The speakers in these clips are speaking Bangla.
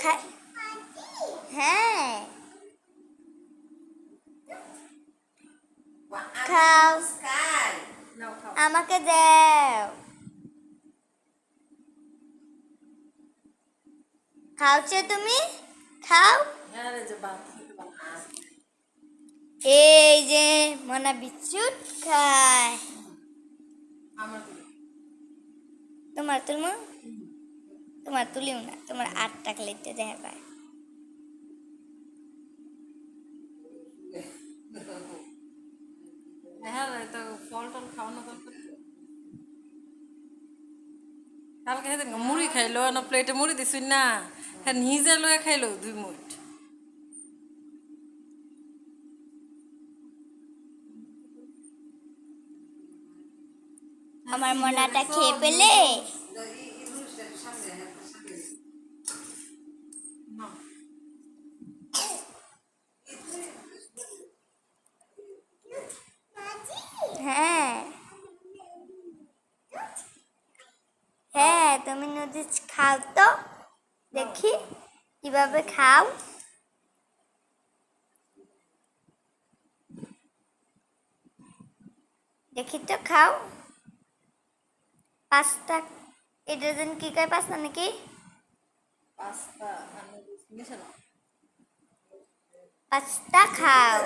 খাই হ্যাঁ খাও নাও খাও আমাকে দাও খাওছো তুমি, খাও এই যে মনা বিস্কুট খায়। তোমার তুলমু তোমার তুলিও না, তোমার আট টাকা লিখতে দেখা পায় হ্যাঁ। কালকে মুড়ি খাইলো না প্লেটে মুড়ি দিছি না হ্যাঁ নিজে লয়ে খাইলো দুই মুঠ। আমার মনাটা খেয়ে পেলে? হ্যাঁ। হ্যাঁ তুমি নুডলস খাও তো? দেখি কীভাবে খাও। দেখি তো খাও। পাঁচটা এটা যেন কি কয় পাঁচটা নাকি? পাস্তা খাও।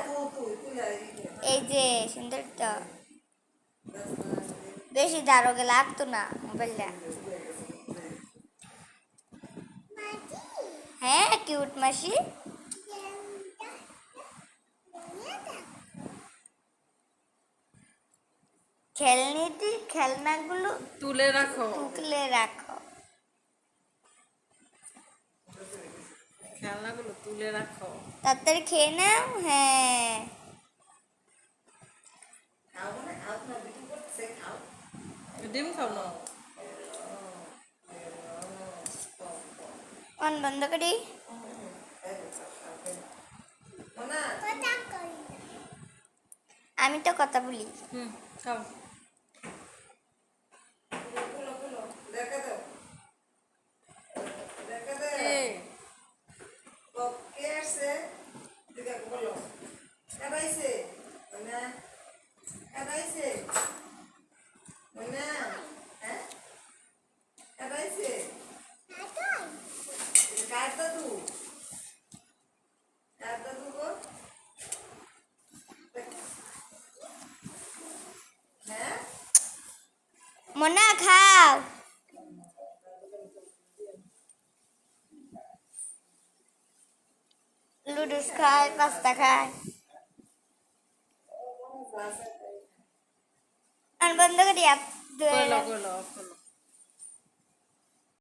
এই যে সুন্দর তো। বেশি দারোগে লাগতো না মোবাইলটা। হ্যাঁ কিউট মাসি। খেলনিটি খেলনাগুলো তুলে রাখো। টুকলে রাখো। খেলনাগুলো তুলে রাখো। তাড়াতাড়ি খেয়ে নাও হ্যাঁ। ডিম খাও না? অন বন্ধ করি। আমি তো কথা বলি। হুম หมดหน้าข่าลูดูสกายปัสตาคายอันบนตัวเดียบด้วย